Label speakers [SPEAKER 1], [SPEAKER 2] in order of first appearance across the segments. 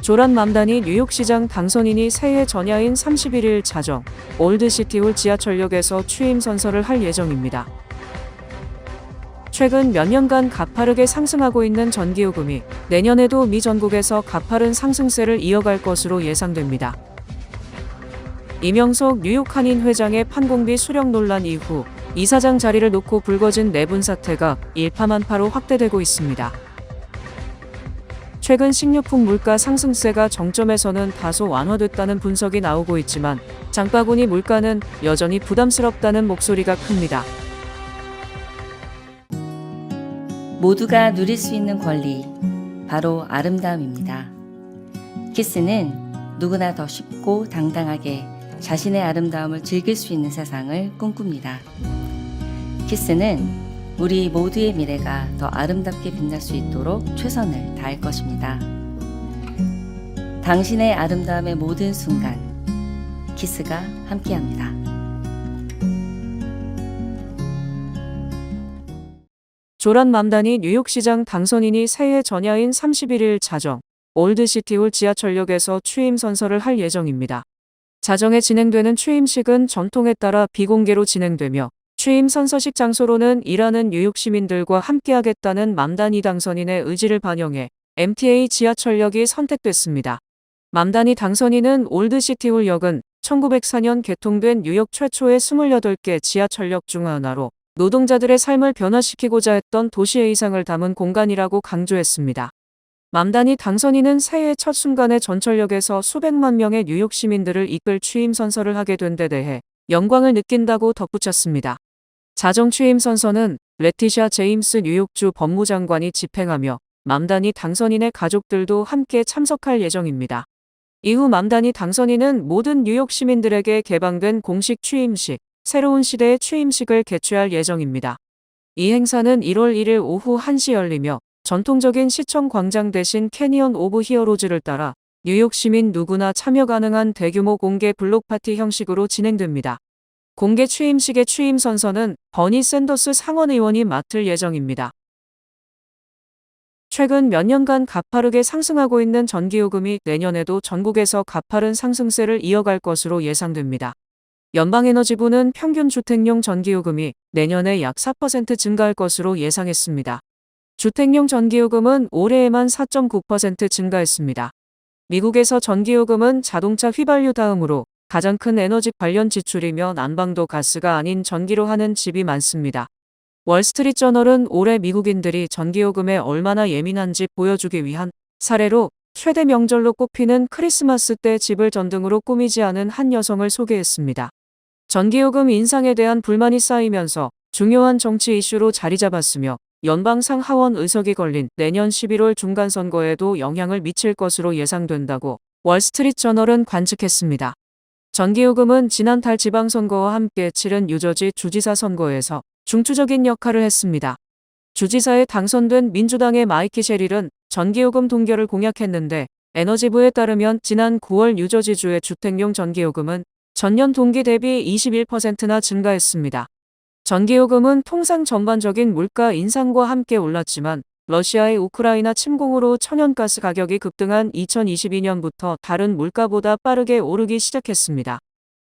[SPEAKER 1] 조란 맘단이 뉴욕시장 당선인이 새해 전야인 31일 자정 올드시티홀 지하철역에서 취임 선서를 할 예정입니다. 최근 몇 년간 가파르게 상승하고 있는 전기요금이 내년에도 미 전국에서 가파른 상승세를 이어갈 것으로 예상됩니다. 이명석 뉴욕 한인 회장의 판공비 수령 논란 이후 이사장 자리를 놓고 불거진 내분 사태가 일파만파로 확대되고 있습니다. 최근 식료품 물가 상승세가 정점에서는 다소 완화됐다는 분석이 나오고 있지만 장바구니 물가는 여전히 부담스럽다는 목소리가 큽니다.
[SPEAKER 2] 모두가 누릴 수 있는 권리, 바로 아름다움입니다. 키스는 누구나 더 쉽고 당당하게 자신의 아름다움을 즐길 수 있는 세상을 꿈꿉니다. 키스는 우리 모두의 미래가 더 아름답게 빛날 수 있도록 최선을 다할 것입니다. 당신의 아름다움의 모든 순간, 키스가 함께합니다.
[SPEAKER 1] 조란 맘단이 뉴욕시장 당선인이 새해 전야인 31일 자정 올드시티홀 지하철역에서 취임 선서를 할 예정입니다. 자정에 진행되는 취임식은 전통에 따라 비공개로 진행되며 취임 선서식 장소로는 일하는 뉴욕 시민들과 함께하겠다는 맘단이 당선인의 의지를 반영해 MTA 지하철역이 선택됐습니다. 맘단이 당선인은 올드시티홀 역은 1904년 개통된 뉴욕 최초의 28개 지하철역 중 하나로 노동자들의 삶을 변화시키고자 했던 도시의 이상을 담은 공간이라고 강조했습니다. 맘단이 당선인은 새해 첫 순간에 전철역에서 수백만 명의 뉴욕 시민들을 이끌 취임 선서를 하게 된 데 대해 영광을 느낀다고 덧붙였습니다. 자정 취임 선서는 레티샤 제임스 뉴욕주 법무장관이 집행하며 맘단이 당선인의 가족들도 함께 참석할 예정입니다. 이후 맘단이 당선인은 모든 뉴욕 시민들에게 개방된 공식 취임식, 새로운 시대의 취임식을 개최할 예정입니다. 이 행사는 1월 1일 오후 1시 열리며 전통적인 시청 광장 대신 캐니언 오브 히어로즈를 따라 뉴욕 시민 누구나 참여 가능한 대규모 공개 블록 파티 형식으로 진행됩니다. 공개 취임식의 취임 선서는 버니 샌더스 상원 의원이 맡을 예정입니다. 최근 몇 년간 가파르게 상승하고 있는 전기요금이 내년에도 전국에서 가파른 상승세를 이어갈 것으로 예상됩니다. 연방에너지부는 평균 주택용 전기요금이 내년에 약 4% 증가할 것으로 예상했습니다. 주택용 전기요금은 올해에만 4.9% 증가했습니다. 미국에서 전기요금은 자동차 휘발유 다음으로 가장 큰 에너지 관련 지출이며 난방도 가스가 아닌 전기로 하는 집이 많습니다. 월스트리트 저널은 올해 미국인들이 전기요금에 얼마나 예민한지 보여주기 위한 사례로 최대 명절로 꼽히는 크리스마스 때 집을 전등으로 꾸미지 않은 한 여성을 소개했습니다. 전기요금 인상에 대한 불만이 쌓이면서 중요한 정치 이슈로 자리 잡았으며 연방상 하원 의석이 걸린 내년 11월 중간선거에도 영향을 미칠 것으로 예상된다고 월스트리트 저널은 관측했습니다. 전기요금은 지난달 지방선거와 함께 치른 유저지 주지사 선거에서 중추적인 역할을 했습니다. 주지사에 당선된 민주당의 마이키 셰릴은 전기요금 동결을 공약했는데 에너지부에 따르면 지난 9월 유저지주의 주택용 전기요금은 전년 동기 대비 21%나 증가했습니다. 전기요금은 통상 전반적인 물가 인상과 함께 올랐지만 러시아의 우크라이나 침공으로 천연가스 가격이 급등한 2022년부터 다른 물가보다 빠르게 오르기 시작했습니다.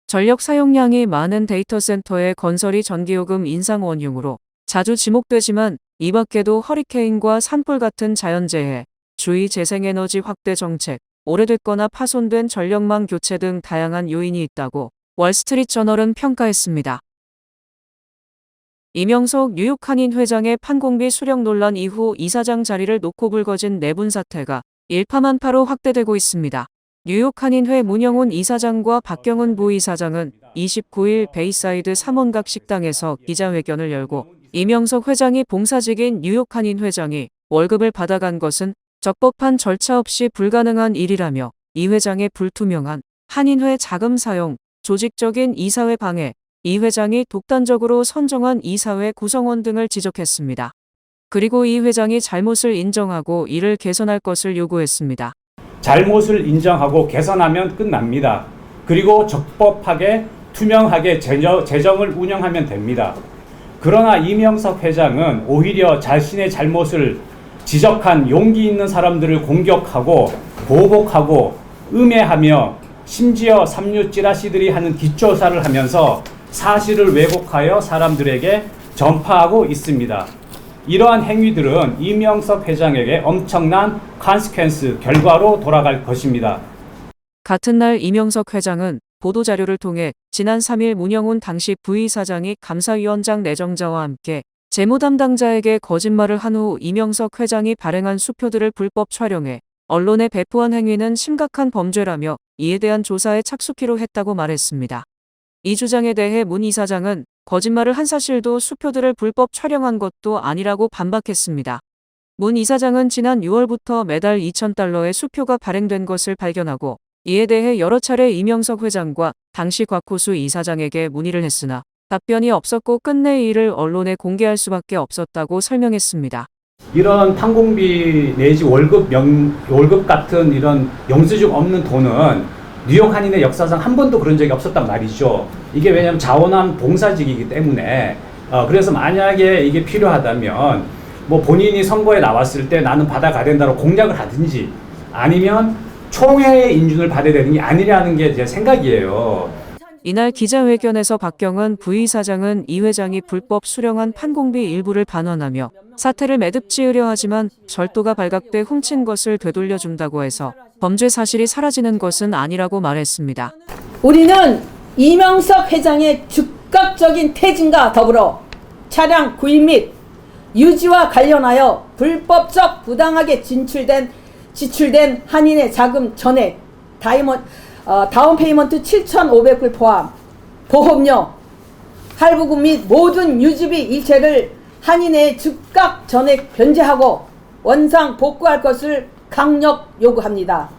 [SPEAKER 1] 전력 사용량이 많은 데이터 센터의 건설이 전기요금 인상 원흉으로 자주 지목되지만 이 밖에도 허리케인과 산불 같은 자연재해, 주의 재생에너지 확대 정책, 오래됐거나 파손된 전력망 교체 등 다양한 요인이 있다고 월스트리트 저널은 평가했습니다. 이명석 뉴욕 한인 회장의 판공비 수령 논란 이후 이사장 자리를 놓고 불거진 내분 사태가 일파만파로 확대되고 있습니다. 뉴욕 한인회 문영훈 이사장과 박경은 부이사장은 29일 베이사이드 삼원각 식당에서 기자회견을 열고 이명석 회장이 봉사직인 뉴욕 한인 회장이 월급을 받아간 것은 적법한 절차 없이 불가능한 일이라며 이 회장의 불투명한 한인회 자금 사용, 조직적인 이사회 방해, 이 회장이 독단적으로 선정한 이사회 구성원 등을 지적했습니다. 그리고 이 회장이 잘못을 인정하고 이를 개선할 것을 요구했습니다.
[SPEAKER 3] 잘못을 인정하고 개선하면 끝납니다. 그리고 적법하게 투명하게 재정- 재정을 운영하면 됩니다. 그러나 이명석 회장은 오히려 자신의 잘못을 지적한 용기 있는 사람들을 공격하고 보복하고 음해하며 심지어 삼류 찌라시들이 하는 뒷조사를 하면서 사실을 왜곡하여 사람들에게 전파하고 있습니다. 이러한 행위들은 이명석 회장에게 엄청난 컨스퀀스 결과로 돌아갈 것입니다.
[SPEAKER 1] 같은 날 이명석 회장은 보도자료를 통해 지난 3일 문영훈 당시 부의사장이 감사위원장 내정자와 함께 재무 담당자에게 거짓말을 한 후 이명석 회장이 발행한 수표들을 불법 촬영해 언론에 배포한 행위는 심각한 범죄라며 이에 대한 조사에 착수키로 했다고 말했습니다. 이 주장에 대해 문 이사장은 거짓말을 한 사실도 수표들을 불법 촬영한 것도 아니라고 반박했습니다. 문 이사장은 지난 6월부터 매달 2,000달러의 수표가 발행된 것을 발견하고 이에 대해 여러 차례 이명석 회장과 당시 곽호수 이사장에게 문의를 했으나 답변이 없었고 끝내 이 일을 언론에 공개할 수밖에 없었다고 설명했습니다.
[SPEAKER 3] 이런 판공비 내지 월급 명 월급 같은 이런 영수증 없는 돈은 뉴욕 한인의 역사상 한 번도 그런 적이 없었단 말이죠. 이게 왜냐하면 자원한 봉사직이기 때문에 어, 그래서 만약에 이게 필요하다면 뭐 본인이 선거에 나왔을 때 나는 받아가야 된다고 공약을 하든지 아니면 총회의 인준을 받아야 되는 게 아니라는 게 제 생각이에요.
[SPEAKER 1] 이날 기자회견에서 박경은 부의사장은 이 회장이 불법 수령한 판공비 일부를 반환하며 사태를 매듭 지으려 하지만 절도가 발각돼 훔친 것을 되돌려준다고 해서 범죄 사실이 사라지는 것은 아니라고 말했습니다.
[SPEAKER 4] 우리는 이명석 회장의 즉각적인 퇴진과 더불어 차량 구입 및 유지와 관련하여 불법적 부당하게 진출된 지출된 한인의 자금 전액 다이먼 어, 다운 페이먼트 7,500불 포함 보험료 할부금 및 모든 유지비 일체를 한인의 즉각 전액 변제하고 원상 복구할 것을 강력 요구합니다.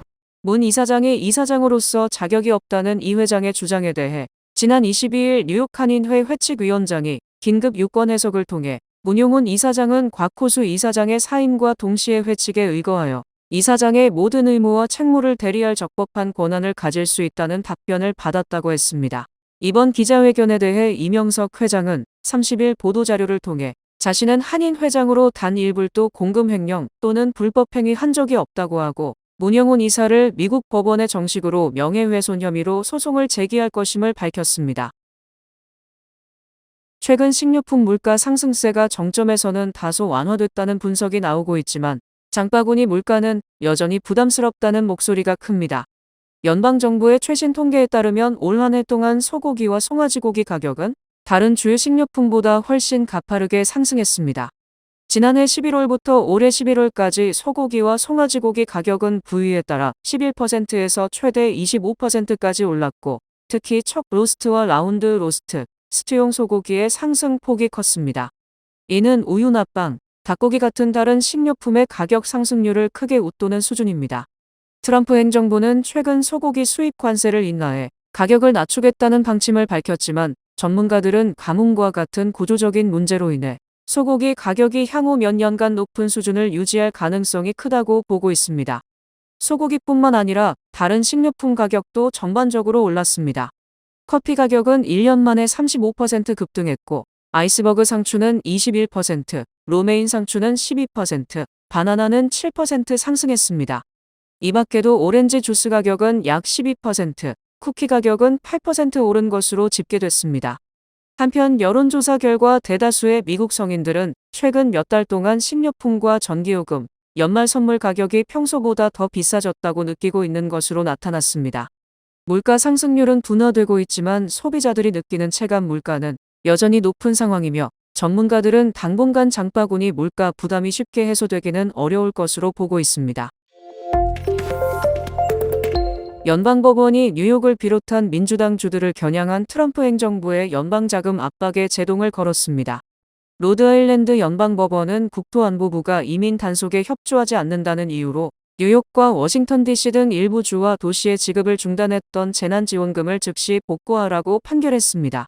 [SPEAKER 1] 문 이사장이 이사장으로서 자격이 없다는 이 회장의 주장에 대해 지난 22일 뉴욕 한인회 회칙위원장이 긴급 유권 해석을 통해 문용훈 이사장은 곽호수 이사장의 사임과 동시에 회칙에 의거하여 이사장의 모든 의무와 책무를 대리할 적법한 권한을 가질 수 있다는 답변을 받았다고 했습니다. 이번 기자회견에 대해 이명석 회장은 30일 보도자료를 통해 자신은 한인 회장으로 단 1불도 공금 횡령 또는 불법 행위 한 적이 없다고 하고 문영훈 이사를 미국 법원에 정식으로 명예훼손 혐의로 소송을 제기할 것임을 밝혔습니다. 최근 식료품 물가 상승세가 정점에서는 다소 완화됐다는 분석이 나오고 있지만 장바구니 물가는 여전히 부담스럽다는 목소리가 큽니다. 연방정부의 최신 통계에 따르면 올 한 해 동안 소고기와 송아지고기 가격은 다른 주요 식료품보다 훨씬 가파르게 상승했습니다. 지난해 11월부터 올해 11월까지 소고기와 송아지고기 가격은 부위에 따라 11%에서 최대 25%까지 올랐고 특히 척 로스트와 라운드 로스트, 스튜용 소고기의 상승폭이 컸습니다. 이는 우유나 빵, 닭고기 같은 다른 식료품의 가격 상승률을 크게 웃도는 수준입니다. 트럼프 행정부는 최근 소고기 수입 관세를 인하해 가격을 낮추겠다는 방침을 밝혔지만 전문가들은 가뭄과 같은 구조적인 문제로 인해 소고기 가격이 향후 몇 년간 높은 수준을 유지할 가능성이 크다고 보고 있습니다. 소고기뿐만 아니라 다른 식료품 가격도 전반적으로 올랐습니다. 커피 가격은 1년 만에 35% 급등했고 아이스버그 상추는 21%, 로메인 상추는 12%, 바나나는 7% 상승했습니다. 이 밖에도 오렌지 주스 가격은 약 12%, 쿠키 가격은 8% 오른 것으로 집계됐습니다. 한편 여론조사 결과 대다수의 미국 성인들은 최근 몇 달 동안 식료품과 전기요금, 연말 선물 가격이 평소보다 더 비싸졌다고 느끼고 있는 것으로 나타났습니다. 물가 상승률은 둔화되고 있지만 소비자들이 느끼는 체감 물가는 여전히 높은 상황이며 전문가들은 당분간 장바구니 물가 부담이 쉽게 해소되기는 어려울 것으로 보고 있습니다. 연방법원이 뉴욕을 비롯한 민주당 주들을 겨냥한 트럼프 행정부의 연방자금 압박에 제동을 걸었습니다. 로드아일랜드 연방법원은 국토안보부가 이민 단속에 협조하지 않는다는 이유로 뉴욕과 워싱턴 DC 등 일부 주와 도시의 지급을 중단했던 재난지원금을 즉시 복구하라고 판결했습니다.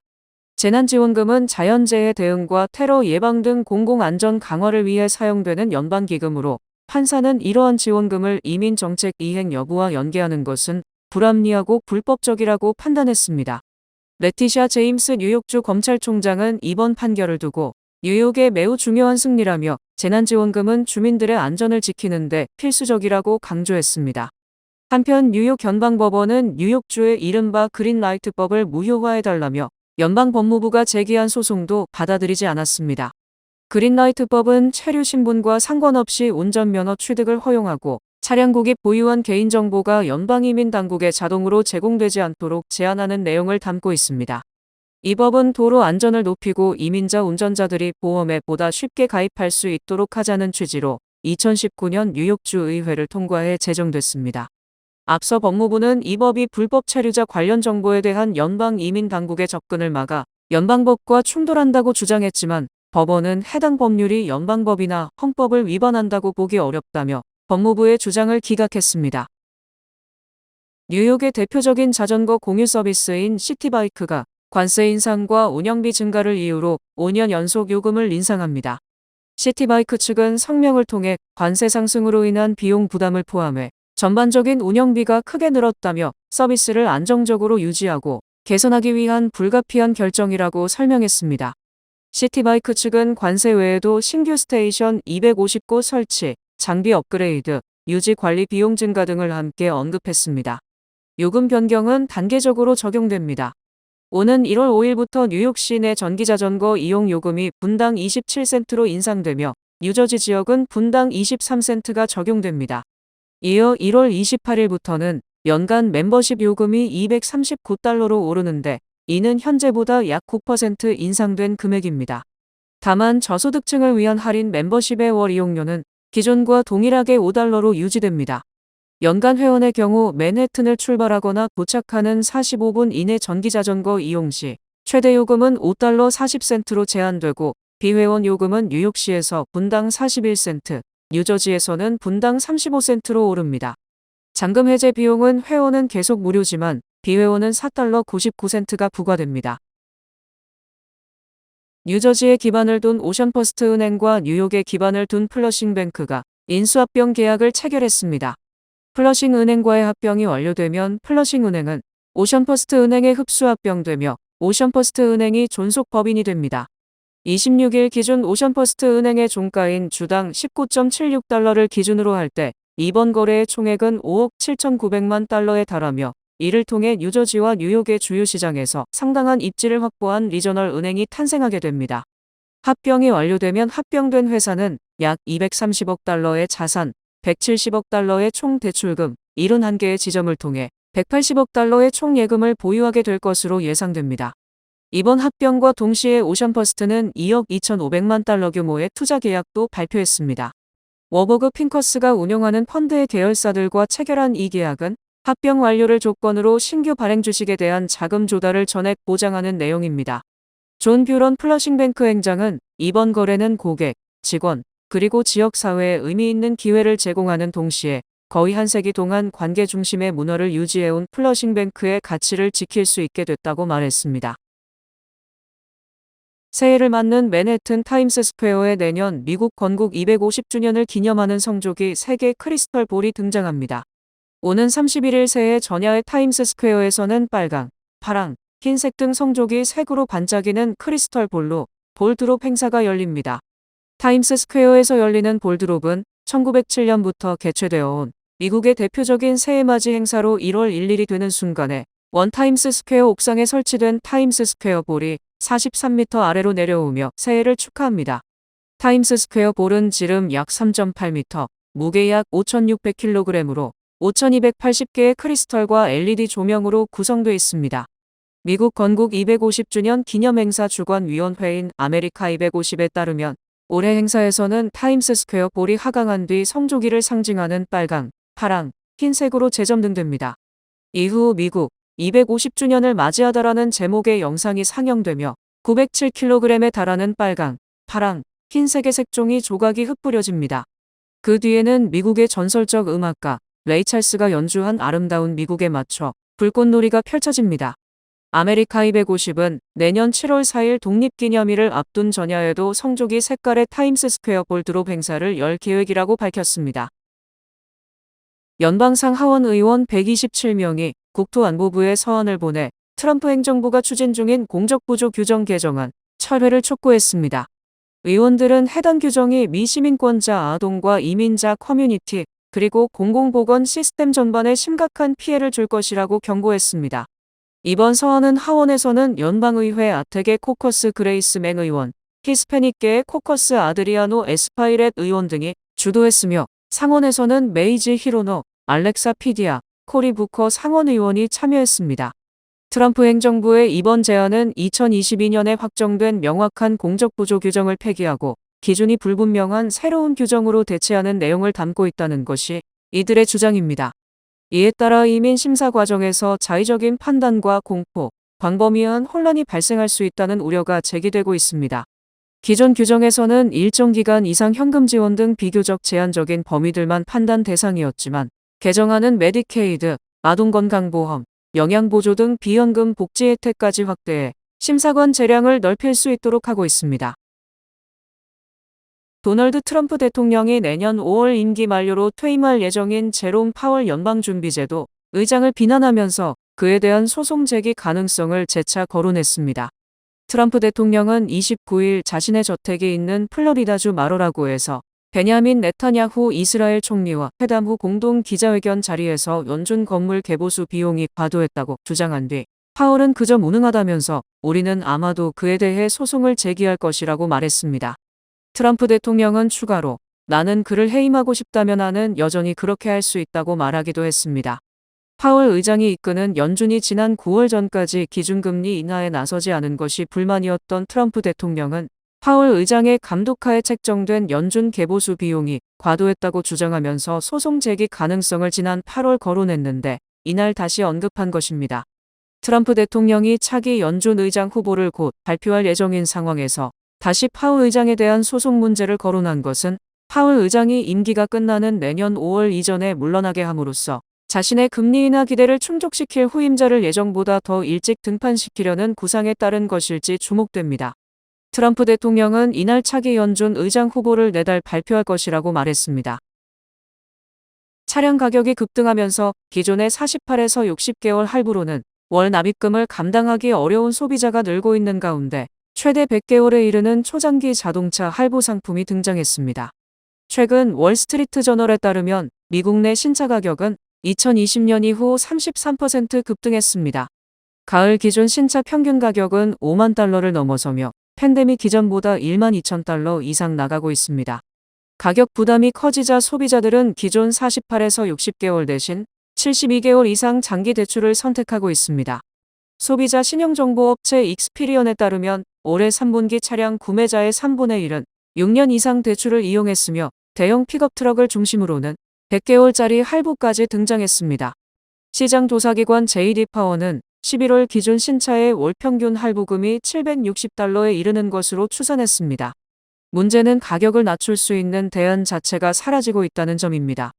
[SPEAKER 1] 재난지원금은 자연재해 대응과 테러 예방 등 공공안전 강화를 위해 사용되는 연방기금으로 판사는 이러한 지원금을 이민정책 이행 여부와 연계하는 것은 불합리하고 불법적이라고 판단했습니다. 레티샤 제임스 뉴욕주 검찰총장은 이번 판결을 두고 뉴욕의 매우 중요한 승리라며 재난지원금은 주민들의 안전을 지키는데 필수적이라고 강조했습니다. 한편 뉴욕 연방법원은 뉴욕주의 이른바 그린라이트법을 무효화해달라며 연방법무부가 제기한 소송도 받아들이지 않았습니다. 그린라이트법은 체류 신분과 상관없이 운전면허 취득을 허용하고 차량 국이 보유한 개인정보가 연방이민 당국에 자동으로 제공되지 않도록 제한하는 내용을 담고 있습니다. 이 법은 도로 안전을 높이고 이민자 운전자들이 보험에 보다 쉽게 가입할 수 있도록 하자는 취지로 2019년 뉴욕주 의회를 통과해 제정됐습니다. 앞서 법무부는 이 법이 불법 체류자 관련 정보에 대한 연방 이민 당국의 접근을 막아 연방법과 충돌한다고 주장했지만 법원은 해당 법률이 연방법이나 헌법을 위반한다고 보기 어렵다며 법무부의 주장을 기각했습니다. 뉴욕의 대표적인 자전거 공유 서비스인 시티바이크가 관세 인상과 운영비 증가를 이유로 5년 연속 요금을 인상합니다. 시티바이크 측은 성명을 통해 관세 상승으로 인한 비용 부담을 포함해 전반적인 운영비가 크게 늘었다며 서비스를 안정적으로 유지하고 개선하기 위한 불가피한 결정이라고 설명했습니다. 시티바이크 측은 관세 외에도 신규 스테이션 250곳 설치, 장비 업그레이드, 유지 관리 비용 증가 등을 함께 언급했습니다. 요금 변경은 단계적으로 적용됩니다. 오는 1월 5일부터 뉴욕 시 내 전기자전거 이용 요금이 분당 27센트로 인상되며 뉴저지 지역은 분당 23센트가 적용됩니다. 이어 1월 28일부터는 연간 멤버십 요금이 239달러로 오르는데 이는 현재보다 약 9% 인상된 금액입니다. 다만 저소득층을 위한 할인 멤버십의 월 이용료는 기존과 동일하게 5달러로 유지됩니다. 연간 회원의 경우 맨해튼을 출발하거나 도착하는 45분 이내 전기자전거 이용 시 최대 요금은 5달러 40센트로 제한되고 비회원 요금은 뉴욕시에서 분당 41센트, 뉴저지에서는 분당 35센트로 오릅니다. 잔금 해제 비용은 회원은 계속 무료지만 비회원은 4달러 99센트가 부과됩니다. 뉴저지에 기반을 둔 오션퍼스트 은행과 뉴욕에 기반을 둔 플러싱 뱅크가 인수합병 계약을 체결했습니다. 플러싱 은행과의 합병이 완료되면 플러싱 은행은 오션퍼스트 은행에 흡수합병되며 오션퍼스트 은행이 존속 법인이 됩니다. 26일 기준 오션퍼스트 은행의 종가인 주당 19.76달러를 기준으로 할 때 이번 거래의 총액은 5억 7,900만 달러에 달하며 이를 통해 뉴저지와 뉴욕의 주요 시장에서 상당한 입지를 확보한 리저널 은행이 탄생하게 됩니다. 합병이 완료되면 합병된 회사는 약 230억 달러의 자산, 170억 달러의 총 대출금, 71개의 지점을 통해 180억 달러의 총 예금을 보유하게 될 것으로 예상됩니다. 이번 합병과 동시에 오션퍼스트는 2억 2,500만 달러 규모의 투자 계약도 발표했습니다. 워버그 핑커스가 운영하는 펀드의 계열사들과 체결한 이 계약은 합병 완료를 조건으로 신규 발행 주식에 대한 자금 조달을 전액 보장하는 내용입니다. 존 뷰런 플러싱뱅크 행장은 이번 거래는 고객, 직원, 그리고 지역사회에 의미 있는 기회를 제공하는 동시에 거의 한 세기 동안 관계 중심의 문화를 유지해온 플러싱뱅크의 가치를 지킬 수 있게 됐다고 말했습니다. 새해를 맞는 맨해튼 타임스 스퀘어에 내년 미국 건국 250주년을 기념하는 성조기 세계 크리스털 볼이 등장합니다. 오는 31일 새해 전야의 타임스 스퀘어에서는 빨강, 파랑, 흰색 등 성조기 색으로 반짝이는 크리스털 볼로 볼드롭 행사가 열립니다. 타임스 스퀘어에서 열리는 볼드롭은 1907년부터 개최되어 온 미국의 대표적인 새해맞이 행사로 1월 1일이 되는 순간에 원 타임스 스퀘어 옥상에 설치된 타임스 스퀘어 볼이 43m 아래로 내려오며 새해를 축하합니다. 타임스 스퀘어 볼은 지름 약 3.8m, 무게 약 5,600kg으로 5,280개의 크리스털과 LED 조명으로 구성되어 있습니다. 미국 건국 250주년 기념행사 주관위원회인 아메리카 250에 따르면 올해 행사에서는 타임스 스퀘어 볼이 하강한 뒤 성조기를 상징하는 빨강, 파랑, 흰색으로 재점등됩니다. 이후 미국 250주년을 맞이하다라는 제목의 영상이 상영되며 907kg에 달하는 빨강, 파랑, 흰색의 색종이 조각이 흩뿌려집니다. 그 뒤에는 미국의 전설적 음악가 레이 찰스가 연주한 아름다운 미국에 맞춰 불꽃놀이가 펼쳐집니다. 아메리카 250은 내년 7월 4일 독립기념일을 앞둔 전야에도 성조기 색깔의 타임스 스퀘어 볼드롭 행사를 열 계획이라고 밝혔습니다. 연방상 하원 의원 127명이 국토안보부에 서한을 보내 트럼프 행정부가 추진 중인 공적부조 규정 개정안 철회를 촉구했습니다. 의원들은 해당 규정이 미시민권자 아동과 이민자 커뮤니티 그리고 공공보건 시스템 전반에 심각한 피해를 줄 것이라고 경고했습니다. 이번 서한은 하원에서는 연방의회 아텍의 코커스 그레이스 맹 의원, 히스패닉계의 코커스 아드리아노 에스파이렛 의원 등이 주도했으며 상원에서는 메이지 히로노, 알렉사 피디아, 코리 부커 상원 의원이 참여했습니다. 트럼프 행정부의 이번 제안은 2022년에 확정된 명확한 공적 부조 규정을 폐기하고 기준이 불분명한 새로운 규정으로 대체하는 내용을 담고 있다는 것이 이들의 주장입니다. 이에 따라 이민 심사 과정에서 자의적인 판단과 공포, 광범위한 혼란이 발생할 수 있다는 우려가 제기되고 있습니다. 기존 규정에서는 일정 기간 이상 현금 지원 등 비교적 제한적인 범위들만 판단 대상이었지만 개정안은 메디케이드, 아동건강보험, 영양보조 등 비연금 복지 혜택까지 확대해 심사관 재량을 넓힐 수 있도록 하고 있습니다. 도널드 트럼프 대통령이 내년 5월 임기 만료로 퇴임할 예정인 제롬 파월 연방준비제도 의장을 비난하면서 그에 대한 소송 제기 가능성을 재차 거론했습니다. 트럼프 대통령은 29일 자신의 저택이 있는 플로리다주 마로라고에서 베냐민 네타냐후 이스라엘 총리와 회담 후 공동 기자회견 자리에서 연준 건물 개보수 비용이 과도했다고 주장한 뒤 파월은 그저 무능하다면서 우리는 아마도 그에 대해 소송을 제기할 것이라고 말했습니다. 트럼프 대통령은 추가로 나는 그를 해임하고 싶다면 나는 여전히 그렇게 할 수 있다고 말하기도 했습니다. 파월 의장이 이끄는 연준이 지난 9월 전까지 기준금리 인하에 나서지 않은 것이 불만이었던 트럼프 대통령은 파월 의장의 감독하에 책정된 연준 개보수 비용이 과도했다고 주장하면서 소송 제기 가능성을 지난 8월 거론했는데 이날 다시 언급한 것입니다. 트럼프 대통령이 차기 연준 의장 후보를 곧 발표할 예정인 상황에서 다시 파월 의장에 대한 소송 문제를 거론한 것은 파월 의장이 임기가 끝나는 내년 5월 이전에 물러나게 함으로써 자신의 금리 인하 기대를 충족시킬 후임자를 예정보다 더 일찍 등판시키려는 구상에 따른 것일지 주목됩니다. 트럼프 대통령은 이날 차기 연준 의장 후보를 내달 발표할 것이라고 말했습니다. 차량 가격이 급등하면서 기존의 48에서 60개월 할부로는 월 납입금을 감당하기 어려운 소비자가 늘고 있는 가운데 최대 100개월에 이르는 초장기 자동차 할부 상품이 등장했습니다. 최근 월스트리트 저널에 따르면 미국 내 신차 가격은 2020년 이후 33% 급등했습니다. 가을 기준 신차 평균 가격은 5만 달러를 넘어서며 팬데믹 기전보다 1만 2천 달러 이상 나가고 있습니다. 가격 부담이 커지자 소비자들은 기존 48에서 60개월 대신 72개월 이상 장기 대출을 선택하고 있습니다. 소비자 신용정보업체 익스피리언에 따르면 올해 3분기 차량 구매자의 3분의 1은 6년 이상 대출을 이용했으며 대형 픽업 트럭을 중심으로는 100개월짜리 할부까지 등장했습니다. 시장 조사기관 JD 파워는 11월 기준 신차의 월 평균 할부금이 760달러에 이르는 것으로 추산했습니다. 문제는 가격을 낮출 수 있는 대안 자체가 사라지고 있다는 점입니다.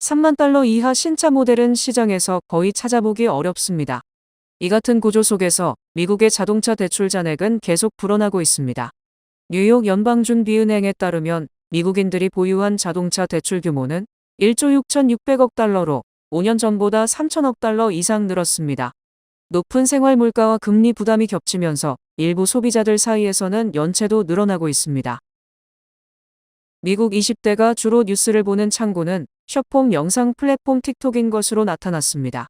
[SPEAKER 1] 3만 달러 이하 신차 모델은 시장에서 거의 찾아보기 어렵습니다. 이 같은 구조 속에서 미국의 자동차 대출 잔액은 계속 불어나고 있습니다. 뉴욕 연방준비은행에 따르면 미국인들이 보유한 자동차 대출 규모는 1조 6,600억 달러로 5년 전보다 3천억 달러 이상 늘었습니다. 높은 생활 물가와 금리 부담이 겹치면서 일부 소비자들 사이에서는 연체도 늘어나고 있습니다. 미국 20대가 주로 뉴스를 보는 창구는 숏폼 영상 플랫폼 틱톡인 것으로 나타났습니다.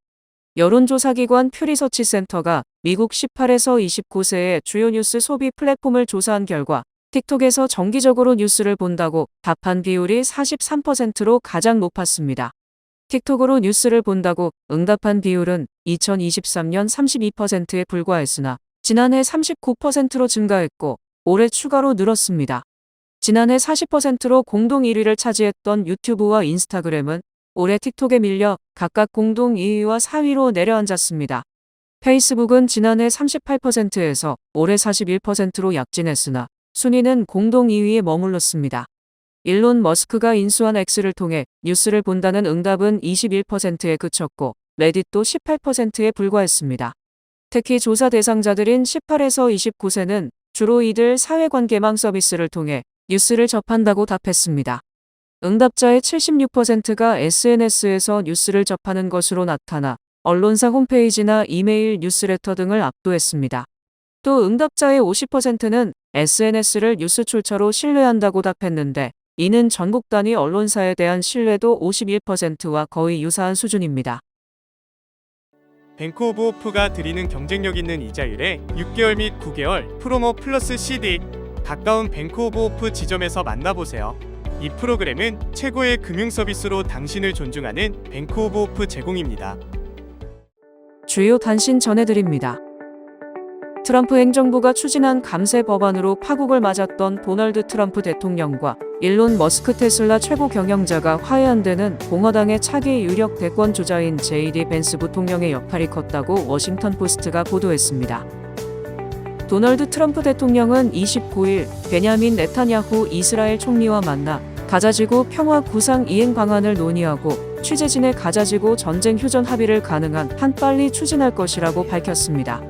[SPEAKER 1] 여론조사기관 퓨리서치 센터가 미국 18에서 29세의 주요 뉴스 소비 플랫폼을 조사한 결과 틱톡에서 정기적으로 뉴스를 본다고 답한 비율이 43%로 가장 높았습니다. 틱톡으로 뉴스를 본다고 응답한 비율은 2023년 32%에 불과했으나 지난해 39%로 증가했고 올해 추가로 늘었습니다. 지난해 40%로 공동 1위를 차지했던 유튜브와 인스타그램은 올해 틱톡에 밀려 각각 공동 2위와 4위로 내려앉았습니다. 페이스북은 지난해 38%에서 올해 41%로 약진했으나 순위는 공동 2위에 머물렀습니다. 일론 머스크가 인수한 X를 통해 뉴스를 본다는 응답은 21%에 그쳤고 레딧도 18%에 불과했습니다. 특히 조사 대상자들인 18에서 29세는 주로 이들 사회관계망 서비스를 통해 뉴스를 접한다고 답했습니다. 응답자의 76%가 SNS에서 뉴스를 접하는 것으로 나타나 언론사 홈페이지나 이메일 뉴스레터 등을 압도했습니다. 또 응답자의 50%는 SNS를 뉴스 출처로 신뢰한다고 답했는데 이는 전국 단위 언론사에 대한 신뢰도 51%와 거의 유사한 수준입니다.
[SPEAKER 5] 뱅크 오브 호프가 드리는 경쟁력 있는 이자율에 6개월 및 9개월 프로모 플러스 CD 가까운 뱅크 오브 호프 지점에서 만나보세요. 이 프로그램은 최고의 금융 서비스로 당신을 존중하는 뱅크 오브 호프 제공입니다.
[SPEAKER 1] 주요 단신 전해드립니다. 트럼프 행정부가 추진한 감세 법안으로 파국을 맞았던 도널드 트럼프 대통령과 일론 머스크 테슬라 최고 경영자가 화해한 데는 공화당의 차기 유력 대권 주자인 제이디 벤스 부통령의 역할이 컸다고 워싱턴 포스트가 보도했습니다. 도널드 트럼프 대통령은 29일 베냐민 네타냐후 이스라엘 총리와 만나 가자지구 평화 구상 이행 방안을 논의하고 취재진의 가자지구 전쟁 휴전 합의를 가능한 한 빨리 추진할 것이라고 밝혔습니다.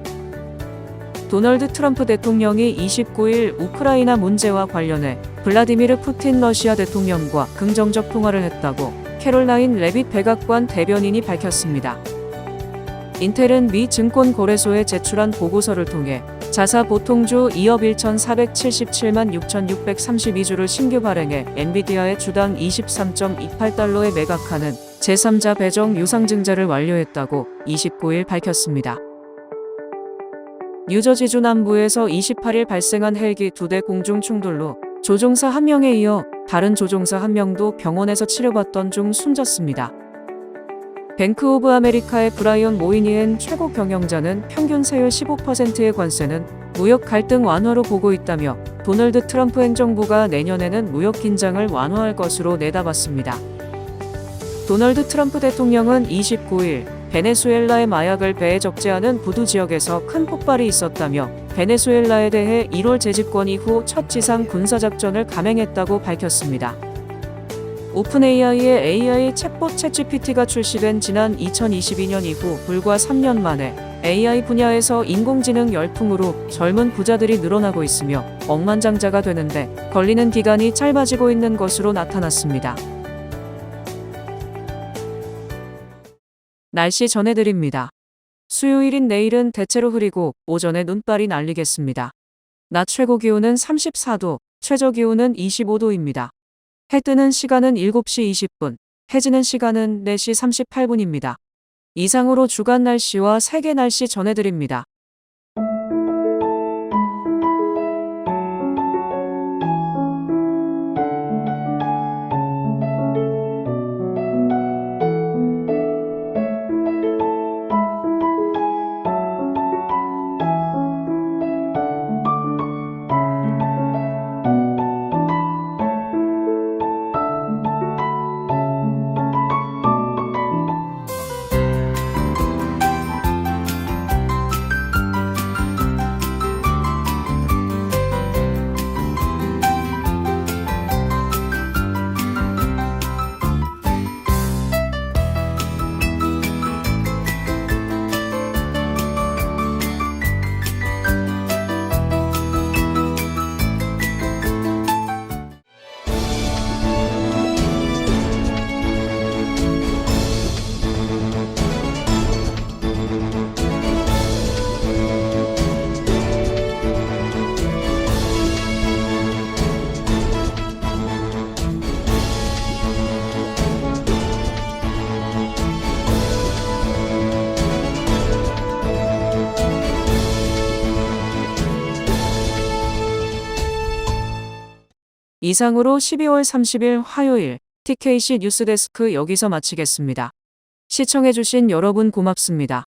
[SPEAKER 1] 도널드 트럼프 대통령이 29일 우크라이나 문제와 관련해 블라디미르 푸틴 러시아 대통령과 긍정적 통화를 했다고 캐롤라인 레빗 백악관 대변인이 밝혔습니다. 인텔은 미 증권거래소에 제출한 보고서를 통해 자사 보통주 2억 1,477만 6,632주를 신규 발행해 엔비디아의 주당 23.28달러에 매각하는 제3자 배정 유상증자를 완료했다고 29일 밝혔습니다. 뉴저지주 남부에서 28일 발생한 헬기 두 대 공중 충돌로 조종사 한 명에 이어 다른 조종사 한 명도 병원에서 치료받던 중 숨졌습니다. 뱅크 오브 아메리카의 브라이언 모이니엔 최고 경영자는 평균 세율 15%의 관세는 무역 갈등 완화로 보고 있다며 도널드 트럼프 행정부가 내년에는 무역 긴장을 완화할 것으로 내다봤습니다. 도널드 트럼프 대통령은 29일 베네수엘라의 마약을 배에 적재하는 부두 지역에서 큰 폭발이 있었다며 베네수엘라에 대해 1월 재집권 이후 첫 지상 군사작전을 감행했다고 밝혔습니다. 오픈 AI의 AI 챗봇 챗GPT가 출시된 지난 2022년 이후 불과 3년 만에 AI 분야에서 인공지능 열풍으로 젊은 부자들이 늘어나고 있으며 억만장자가 되는데 걸리는 기간이 짧아지고 있는 것으로 나타났습니다. 날씨 전해드립니다. 수요일인 내일은 대체로 흐리고 오전에 눈발이 날리겠습니다. 낮 최고 기온은 34도, 최저 기온은 25도입니다. 해 뜨는 시간은 7시 20분, 해지는 시간은 4시 38분입니다. 이상으로 주간 날씨와 세계 날씨 전해드립니다. 이상으로 12월 30일 화요일 TKC 뉴스데스크 여기서 마치겠습니다. 시청해주신 여러분 고맙습니다.